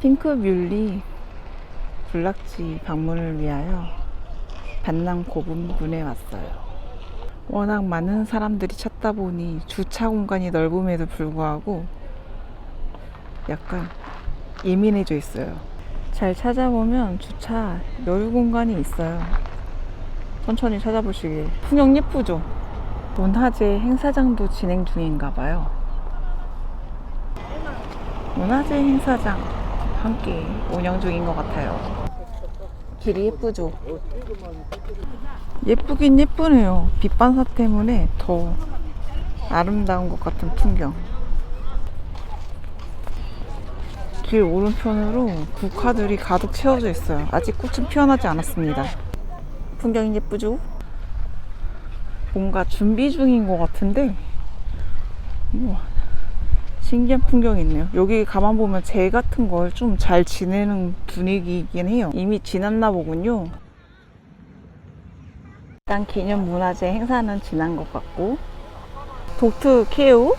핑크 뮬리 군락지 방문을 위하여 반남 고분군에 왔어요. 워낙 많은 사람들이 찾다 보니 주차 공간이 넓음에도 불구하고 약간 예민해져 있어요. 잘 찾아보면 주차 여유 공간이 있어요. 천천히 찾아보시길. 풍경 예쁘죠? 문화재 행사장도 진행 중인가 봐요. 문화재 행사장 함께 운영 중인 것 같아요. 길이 예쁘죠? 예쁘긴 예쁘네요. 빛 반사 때문에 더 아름다운 것 같은 풍경. 길 오른편으로 국화들이 가득 채워져 있어요. 아직 꽃은 피어나지 않았습니다. 풍경이 예쁘죠? 뭔가 준비 중인 것 같은데, 우와, 신기한 풍경이 있네요. 여기 가만 보면 재 같은 걸 좀 잘 지내는 분위기이긴 해요. 이미 지났나 보군요. 일단 기념 문화재 행사는 지난 것 같고, 독트 케우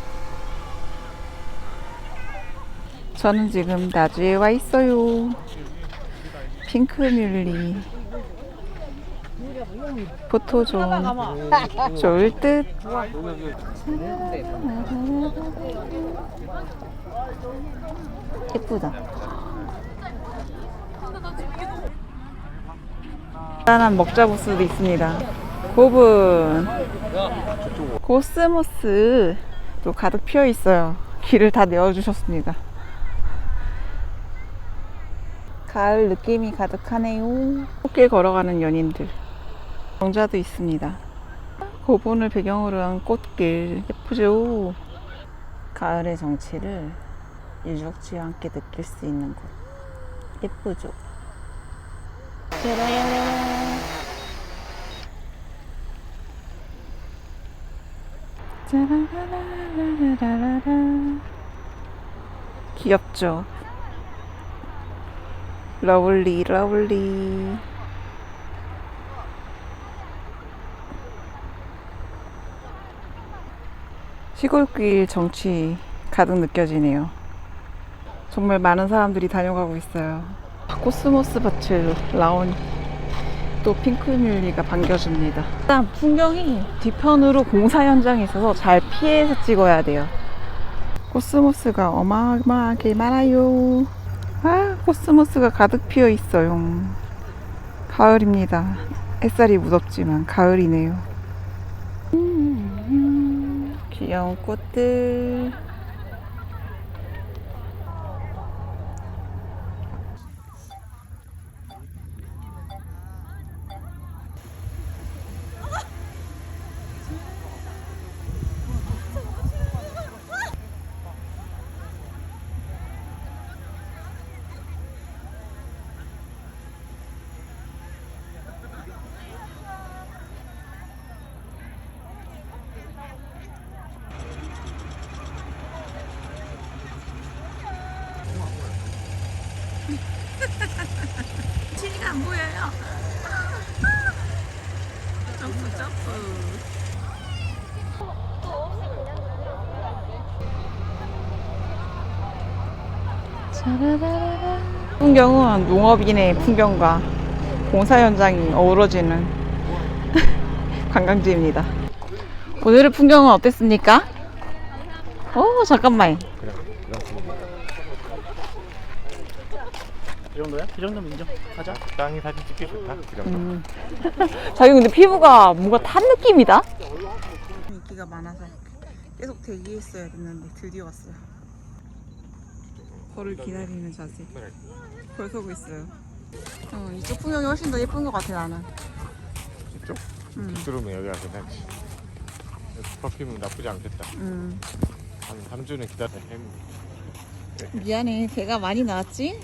저는 지금 나주에 와 있어요. 핑크뮬리. 포토존. 좋을 듯. 예쁘다. 간단한 먹자 부스도 있습니다. 고분. 코스모스도 가득 피어 있어요. 길을 다 내어주셨습니다. 가을 느낌이 가득하네요. 꽃길 걸어가는 연인들. 정자도 있습니다. 고분을 배경으로 한 꽃길 예쁘죠? 가을의 정취를 유적지와 함께 느낄 수 있는 곳 예쁘죠? 짜라라라. 짜라라라라라라. 귀엽죠? 러블리 러블리 시골길 정취 가득 느껴지네요 정말 많은 사람들이 다녀가고 있어요 코스모스 밭을 나온 또 핑크뮬리가 반겨줍니다 일단 풍경이 뒤편으로 공사 현장이 있어서 잘 피해서 찍어야 돼요 코스모스가 어마어마하게 많아요 아, 코스모스가 가득 피어 있어요. 가을입니다. 햇살이 무덥지만 가을이네요. 음, 귀여운 꽃들. 풍경은 농업인의 풍경과 공사 현장이 어우러지는 관광지입니다. 오늘의 풍경은 어땠습니까? 오 잠깐만. 이 정도야? 이 정도면 인정. 가자. 땅이 사진 찍기 좋다. 그 정도. 음. 자기 근데 피부가 뭔가 탄 느낌이다. 인기가 많아서 계속 대기했어야 됐는데 드디어 왔어요. 저를 기다리는 자세. 벌 서고 있어요. 어, 이쪽 풍경이 훨씬 더 예쁜 것 같아 나는. 이쪽? 음. 빗두르면 여기가 괜찮지. 퍼퓸은 나쁘지 않겠다. 음. 한 3주는 기다려. 햄. 미안해, 배가 많이 나왔지?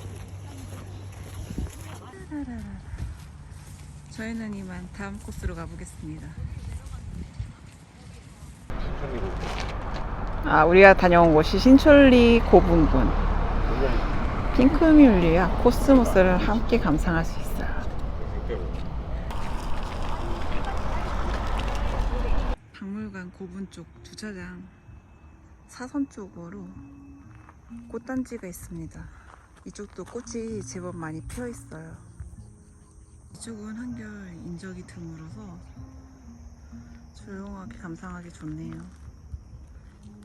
저희는 이만 다음 코스로 가보겠습니다. 아, 우리가 다녀온 곳이 신촌리 고분군. 핑크뮬리와 코스모스를 함께 감상할 수 있어요. 박물관 고분 쪽 주차장 사선 쪽으로 꽃단지가 있습니다. 이쪽도 꽃이 제법 많이 피어 있어요. 이쪽은 한결 인적이 드물어서 조용하게 감상하기 좋네요.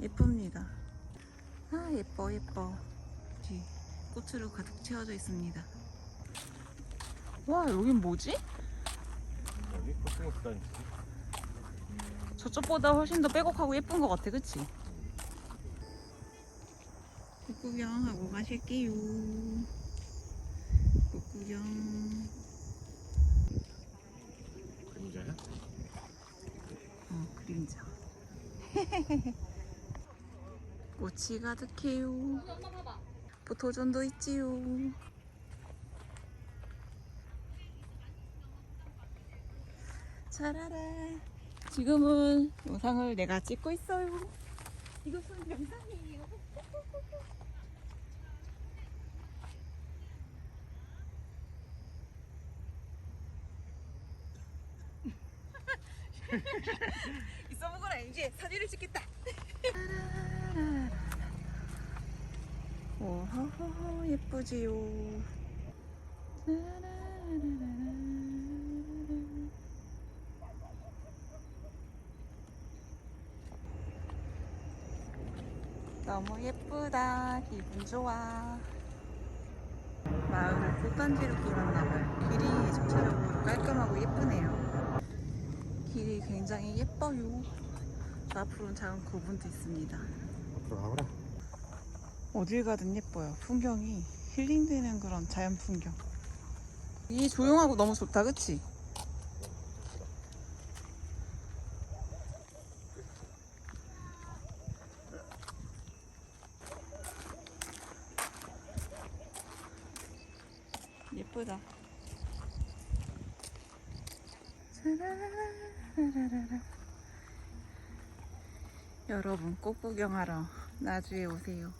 예쁩니다. 아 예뻐 예뻐. 뒤 꽃으로 가득 채워져 있습니다. 와 여긴 뭐지? 여기 코스모스다니. 저쪽보다 훨씬 더 빼곡하고 예쁜 것 같아, 그치? 꽃 구경하고 가실게요. 꽃 구경. 그림자야? 어, 그림자. 꽃이 가득해요. 포토존도 있지요. 차라라. 지금은 영상을 내가 찍고 있어요. 이것은 영상이에요. 있어 먹어라 이제 사진을 찍겠다. 오호호 예쁘지요. 너무 예쁘다. 기분 좋아. 마을을 꽃단지로 길었나봐요. 길이 전체적으로 깔끔하고 예쁘네요. 길이 굉장히 예뻐요. 저 앞으로는 작은 고분도 있습니다. 앞으로 가보라. 어딜 가든 예뻐요. 풍경이 힐링되는 그런 자연 풍경. 이 조용하고 너무 좋다, 그치? 예쁘다. 여러분 꽃 구경하러 나주에 오세요.